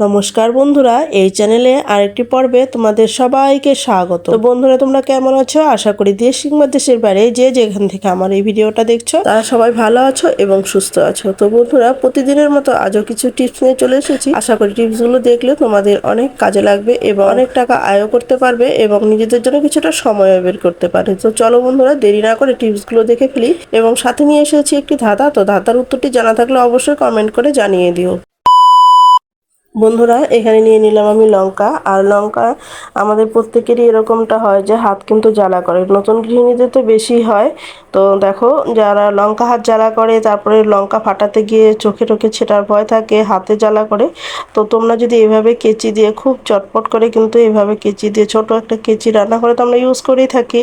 নমস্কার বন্ধুরা, এই চ্যানেলে আরেকটি পর্বে তোমাদের সবাইকে স্বাগত। বন্ধুরা, তোমরা কেমন আছো? আশা করি দেশ কিংবা দেশের বাইরে যে যেখান থেকে আমার এই ভিডিওটা দেখছ, তারা সবাই ভালো আছো এবং সুস্থ আছো। তো বন্ধুরা, প্রতিদিনের মতো আজও কিছু টিপস নিয়ে চলে এসেছি। আশা করি টিপসগুলো দেখলে তোমাদের অনেক কাজে লাগবে এবং অনেক টাকা আয়ও করতে পারবে এবং নিজেদের জন্য কিছুটা সময় বের করতে পারে তো চলো বন্ধুরা, দেরি না করে টিপসগুলো দেখে ফেলি। এবং সাথে নিয়ে এসেছি একটি ধাঁধা। তো ধাঁধার উত্তরটি জানা থাকলে অবশ্যই কমেন্ট করে জানিয়ে দিও। বন্ধুরা, এখানে নিয়ে নিলাম আমি লঙ্কা। আর লঙ্কা আমাদের প্রত্যেকেরই এরকমটা হয় যে হাত কিন্তু জ্বালা করে। নতুন গৃহিণীদের তো বেশি হয়। তো দেখো, যারা লঙ্কা হাত জ্বালা করে, তারপরে লঙ্কা ফাটাতে গিয়ে চোখে টোখে ছেটার ভয় থাকে, হাতে জ্বালা করে। তো তোমরা যদি এভাবে কেচি দিয়ে খুব চটপট করে কিন্তু এভাবে কেচি দিয়ে, ছোট একটা কেচি রান্না করে তো আমরা ইউজ করেই থাকি।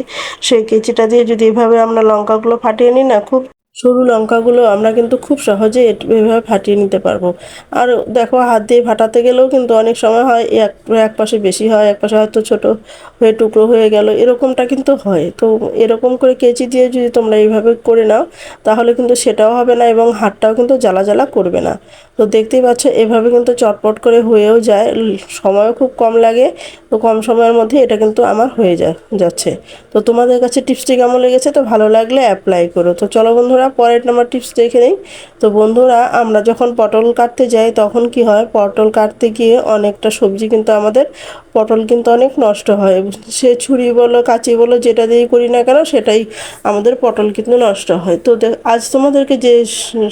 সেই কেচিটা দিয়ে যদি এভাবে আমরা লঙ্কাগুলো ফাটিয়ে নিই না, খুব সরু লঙ্কাগুলো আমরা কিন্তু খুব সহজে এভাবে ফাটিয়ে নিতে পারব। আর দেখো, হাত দিয়ে ফাটাতে গেলেও কিন্তু অনেক সময় হয় এক এক পাশে বেশি হয়, এক পাশে হয়তো ছোট হয়ে, টুকরো হয়ে গেল, এরকমটা কিন্তু হয়। তো এরকম করে কেচি দিয়ে যদি তোমরা এইভাবে করে নাও, তাহলে কিন্তু সেটাও হবে না এবং হাতটাও কিন্তু জ্বালা জ্বালা করবে না। তো দেখতেই পাচ্ছ, এভাবে কিন্তু চটপট করে হয়েও যায়, সময়ও খুব কম লাগে, তো কম সময়ের মধ্যে এটা কিন্তু আমার হয়ে যায় যাচ্ছে। তো তোমাদের কাছে টিপসটি কেমন লেগেছে? তো ভালো লাগলে অ্যাপ্লাই করো। তো চলো বন্ধুরা পরের নাম্বার টিপস দেখে নিই। তো বন্ধুরা, আমরা যখন পটল কাটতে যাই, তখন কি হয়? পটল কাটতে গিয়ে অনেকটা সবজি কিন্তু আমাদের, পটল কিন্তু অনেক নষ্ট হয়। সে ছুরি বলো, কাঁচি বলো, যেটা দিয়েই করি না কেন, সেটাই আমাদের পটল কিন্তু নষ্ট হয়। তো আজ তোমাদেরকে যে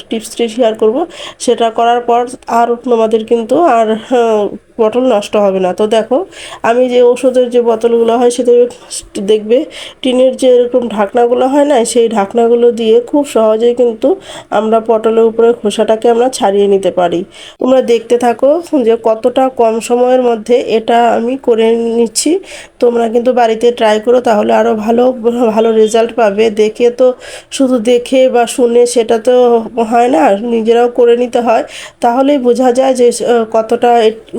টিপসটি শেয়ার করব, সেটা করার পর আর তোমাদের কিন্তু আর পটল নষ্ট হবে না। তো দেখো, আমি যে ওষুধের যে বোতলগুলো হয় সেটা দেখবে, টিনের যে এরকম ঢাকনাগুলো হয় না, সেই ঢাকনাগুলো দিয়ে খুব সহজেই কিন্তু আমরা পটলের উপরে খোসাটাকে আমরা ছাড়িয়ে নিতে পারি। তোমরা দেখতে থাকো যে কতটা কম সময়ের মধ্যে এটা আমি করে নিচ্ছি। তোমরা কিন্তু বাড়িতে ট্রাই করো, তাহলে আরও ভালো ভালো রেজাল্ট পাবে। দেখে তো শুধু দেখে বা শুনে সেটা তো হয় না, নিজেরাও করে নিতে হয়। তাহলেই বোঝা যায় যে কতটা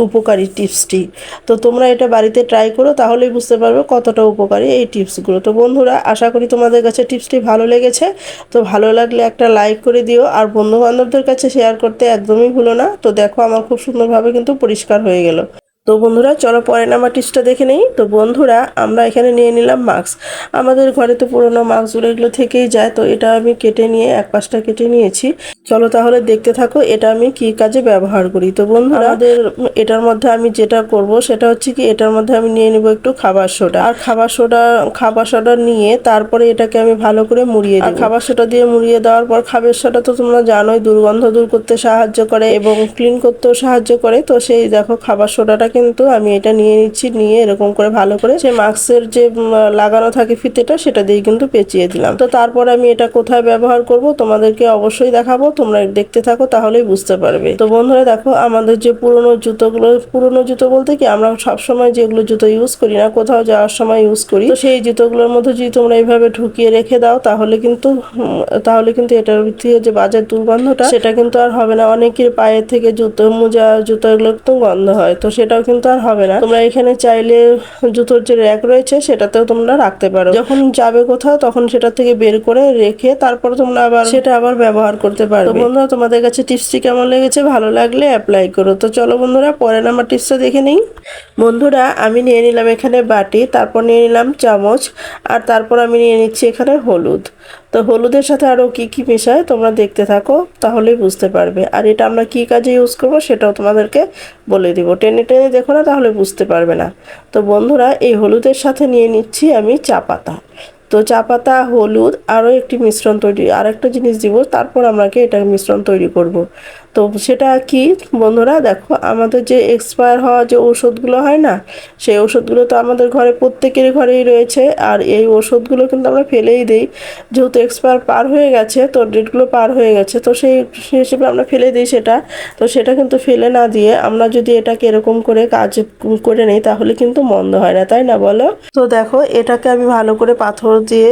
উপকারী টিপসটি। তো তোমরা এটা বাড়িতে ট্রাই করো, তাহলেই বুঝতে পারবে কতটা উপকারী এই টিপসগুলো। তো বন্ধুরা, আশা করি তোমাদের কাছে টিপসটি ভালো লেগেছে। তো ভালো লাগলে একটা লাইক করে দিও, আর বন্ধু বান্ধবদের কাছে শেয়ার করতে একদমই ভুলো না। তো দেখো, আমার খুব সুন্দরভাবে কিন্তু পরিষ্কার হয়ে গেল। তো বন্ধুরা, চলো পরে নাম্বার টিপসটা দেখে নেই। তো বন্ধুরা, আমরা এখানে নিয়ে নিলাম মাস্ক আমাদের ঘরে তো পুরোনো মাস্কগুলো এগুলো থেকেই যায়, তো এটা আমি কেটে নিয়ে এক পাশটা কেটে নিয়েছি। চলো তাহলে দেখতে থাকো, এটা আমি কি কাজে ব্যবহার করি। তো বন্ধুরা, আমাদের এটার মধ্যে আমি যেটা করব, সেটা হচ্ছে কি, এটার মধ্যে আমি নিয়ে নিব একটু খাবার সোডা। আর খাবার সোডা খাবার সোডা নিয়ে তারপরে এটাকে আমি ভালো করে মুড়িয়ে দিই খাবার সোডা দিয়ে মুড়িয়ে দেওয়ার পর খাবার সোডা তো তোমরা জানোই, দুর্গন্ধ দূর করতে সাহায্য করে এবং ক্লিন করতেও সাহায্য করে। তো সেই দেখো, খাবার সোডাটা কিন্তু আমি এটা নিয়ে নিচ্ছি, নিয়ে এরকম করে ভালো করে সে মাস্কের যে লাগানো থাকে ফিতেটা সেটা দিয়ে কিন্তু পেঁচিয়ে দিলাম। তো তারপর আমি এটা কোথায় ব্যবহার করব তোমাদেরকে অবশ্যই দেখাবো, তোমরা দেখতে থাকো তাহলেই বুঝতে পারবে। তো বন্ধুরা দেখো, আমাদের যে পুরনো জুতোগুলো, পুরনো জুতো বলতে কি আমরা সবসময় যেগুলো জুতো ইউজ করি না, কোথাও যাওয়ার সময় ইউজ করি। তো সেই জুতোগুলোর মধ্যে যদি তোমরা এইভাবে ঢুকিয়ে রেখে দাও, তাহলে কিন্তু তাহলে কিন্তু এটার থেকে যে বাজার দুর্গন্ধটা, সেটা কিন্তু আর হবে না। অনেকের পায়ের থেকে জুতো মোজা জুতো এগুলো কিন্তু গন্ধ হয়। তো সেটাও কিন্তু আর হবে না। তোমরা এখানে চাইলে জুতোর যে র্যাক রয়েছে, সেটাতেও তোমরা রাখতে পারো। যখন যাবে কোথাও, তখন সেটা থেকে বের করে রেখে তারপর তোমরা আবার সেটা আবার ব্যবহার করতে পারো বন্ধুরা, তোমাদের কাছে টিপসটি কেমন লেগেছে? ভালো লাগলে অ্যাপ্লাই করো। তো চলো বন্ধুরা পরে আমার টিপসটা দেখে নিই। বন্ধুরা, আমি নিয়ে নিলাম এখানে বাটি, তারপর নিয়ে নিলাম চামচ, আর তারপর আমি নিয়ে নিচ্ছি এখানে হলুদ। তো হলুদের সাথে আরও কি কি মেশায় তোমরা দেখতে থাকো, তাহলেই বুঝতে পারবে। আর এটা আমরা কি কাজে ইউজ করব সেটাও তোমাদেরকে বলে দিব। টেনে টেনে দেখো না, তাহলে বুঝতে পারবে না। তো বন্ধুরা, এই হলুদের সাথে নিয়ে নিচ্ছি আমি চা পাতা। তো চা পাতা, হলুদ আরও একটি মিশ্রণ তৈরি আর একটা জিনিস দিব, তারপর আমরা এটা মিশ্রণ তৈরি করব। তো সেটা কি? বন্ধুরা, দেখো, আমাদের যে এক্সপায়ার হওয়া যে ওষুধগুলো হয় না, সেই ওষুধগুলো তো আমাদের ঘরে প্রত্যেকের ঘরেই রয়েছে, আর এই ওষুধগুলো কিন্তু আমরা ফেলেই দিই। যেহেতু এক্সপায়ার পার হয়ে গেছে, তো ডেটগুলো পার হয়ে গেছে, তো সেই হিসেবে আমরা ফেলে দিই সেটা। তো সেটা কিন্তু ফেলে না দিয়ে আমরা যদি এটাকে এরকম করে কাজ করে নিই, তাহলে কিন্তু মন্দ হয় না, তাই না বলো? তো দেখো, এটাকে আমি ভালো করে পাথর দিয়ে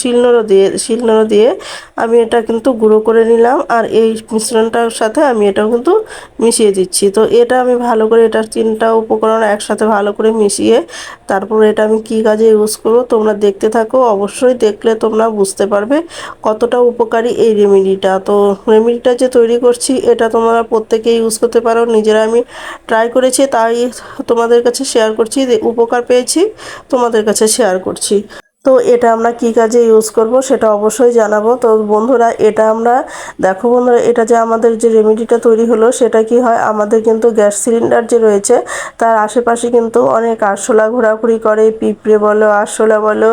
শিলনোড়ো দিয়ে শিলনোড়ো দিয়ে আমি এটা কিন্তু গুঁড়ো করে নিলাম, আর এই মিশ্রণটার সাথে আমি এটাও কিন্তু মিশিয়ে দিচ্ছি। তো এটা আমি ভালো করে এটার তিনটা উপকরণ একসাথে ভালো করে মিশিয়ে তারপর এটা আমি কি কাজে ইউজ করব তোমরা দেখতে থাকো। অবশ্যই দেখলে তোমরা বুঝতে পারবে কতটা উপকারী এই রেমেডিটা। তো রেমেডিটা যে তৈরি করছি এটা তোমরা প্রত্যেকে ইউজ করতে পারো। নিজেরা আমি ট্রাই করেছি, তাই তোমাদের কাছে শেয়ার করছি উপকার পেয়েছি তোমাদের কাছে শেয়ার করছি। তো এটা আমরা কি কাজে ইউজ করব সেটা অবশ্যই জানাব। তো বন্ধুরা, এটা আমরা, দেখো বন্ধুরা, এটা যে আমাদের যে রেমেডিটা তৈরি হলো, সেটা কি হয়? আমাদের কিন্তু গ্যাস সিলিন্ডার যে রয়েছে, তার আশেপাশে কিন্তু অনেক আরশোলা ঘোরাঘুরি করে, পিঁপড়ে বলো, আরশোলা বলো,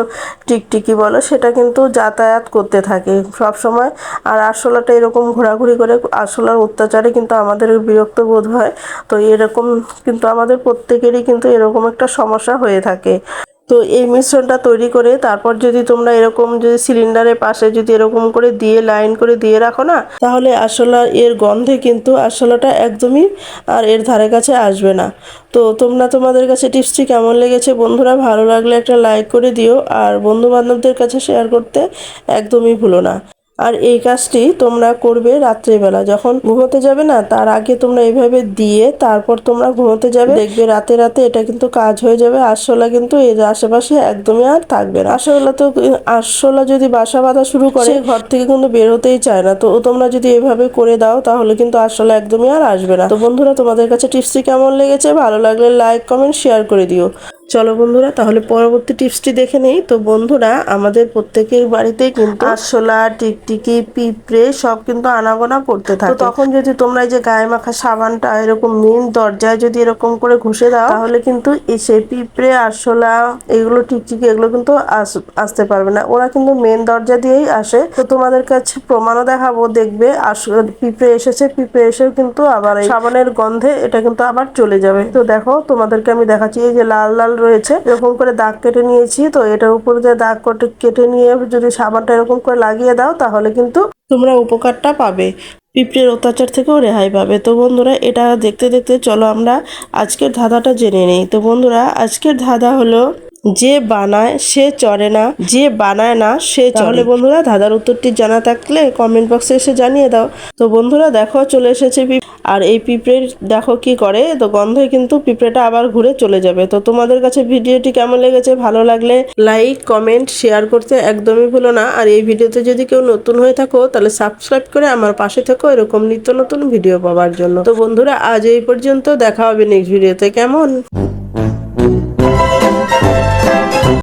টিকটিকি বলো, সেটা কিন্তু যাতায়াত করতে থাকে সব সময় আর আরশোলাটা এরকম ঘোরাঘুরি করে, আরশোলার অত্যাচারে কিন্তু আমাদের বিরক্ত বোধ হয়। তো এরকম কিন্তু আমাদের প্রত্যেকেরই কিন্তু এরকম একটা সমস্যা হয়ে থাকে। তো এই মিশ্রণটা তৈরি করে তারপর যদি তোমরা এরকম যদি সিলিন্ডারের পাশে যদি এরকম করে দিয়ে লাইন করে দিয়ে রাখো না, তাহলে আসলা এর গন্ধে কিন্তু আসলাটা একদমই আর এর ধারে কাছে আসবে না। তো তোমরা তোমাদের কাছে টিপসটি কেমন লেগেছে বন্ধুরা, ভালো লাগলে একটা লাইক করে দিও আর বন্ধু বান্ধবদের কাছে শেয়ার করতে একদমই ভুলো না। আর এই কাজটি তোমরা করবে রাত্রেবেলা। যখন ঘুমোতে যাবে না, তার আগে তোমরা এইভাবে দিয়ে তারপর তোমরা ঘুমোতে যাবে। দেখবে রাতে রাতে এটা কিন্তু কাজ হয়ে যাবে। আরশোলা কিন্তু এর আশেপাশে একদমই আর থাকবে না। আরশোলা তো, আরশোলা যদি বাসা বাঁধা শুরু করে ঘর থেকে কিন্তু বের হতেই চায় না। তো তোমরা যদি এভাবে করে দাও, তাহলে কিন্তু আরশোলা একদমই আর আসবে না। তো বন্ধুরা, তোমাদের কাছে টিপসটি কেমন লেগেছে? ভালো লাগলে লাইক, কমেন্ট, শেয়ার করে দিও। চলো বন্ধুরা তাহলে পরবর্তী টিপসটি দেখে নেই। তো বন্ধুরা আমাদের প্রত্যেকের বাড়িতেই কিন্তু আরশোলা টিকটিকি পিঁপড়ে সব কিন্তু আনাগোনা করতে থাকে। তখন যদি তোমরা এই যে গায়ে মাখা সাবানটা এরকম মেন দরজায় যদি এরকম করে ঘষে দাও তাহলে কিন্তু এই সেই পিঁপড়ে আরশোলা এগুলো টিকটিকি এগুলো কিন্তু আস- আসতে পারবে না। ওরা কিন্তু মেন দরজা দিয়েই আসে। তো তোমাদের কাছে প্রমাণও দেখাবো দেখবে পিঁপড়ে এসেছে পিঁপড়ে এসেও কিন্তু আবার এই সাবানের গন্ধে এটা কিন্তু আবার চলে যাবে। তো দেখো তোমাদেরকে আমি দেখাচ্ছি এই যে লাল লাল রয়েছে, এরকম করে দাগ কেটে নিয়েছি। তো এটার উপর দিয়ে দাগ কেটে নিয়ে যদি সাবানটা এরকম করে লাগিয়ে দাও, তাহলে কিন্তু তোমরা উপকারটা পাবে। পিঁপড়ের অত্যাচার থেকেও রেহাই পাবে। তো বন্ধুরা, এটা দেখতে দেখতে চলো আমরা আজকের ধাঁধাটা জেনে নেই। তো বন্ধুরা, আজকের ধাঁধা হলো যে বানায় সে চড়ে না, যে বানায় না সে চলে বন্ধুরা ধাঁধার উত্তরটি জানা থাকলে কমেন্ট বক্সে এসে জানিয়ে দাও। তো বন্ধুরা দেখো চলে এসেছে আর এই পিঁপড়ে দেখো কি করে, তো গন্ধে কিন্তু পিঁপড়েটা আবার ঘুরে চলে যাবে। তো তোমাদের কাছে ভিডিওটি কেমন লেগেছে, ভালো লাগলে লাইক কমেন্ট শেয়ার করতে একদমই ভুলো না। আর এই ভিডিওতে যদি কেউ নতুন হয়ে থাকো, তাহলে সাবস্ক্রাইব করে আমার পাশে থেকো। এরকম নিত্য নতুন ভিডিও পাওয়ার জন্য। তো বন্ধুরা আজ এই পর্যন্ত দেখা হবে নেক্সট ভিডিওতে কেমন?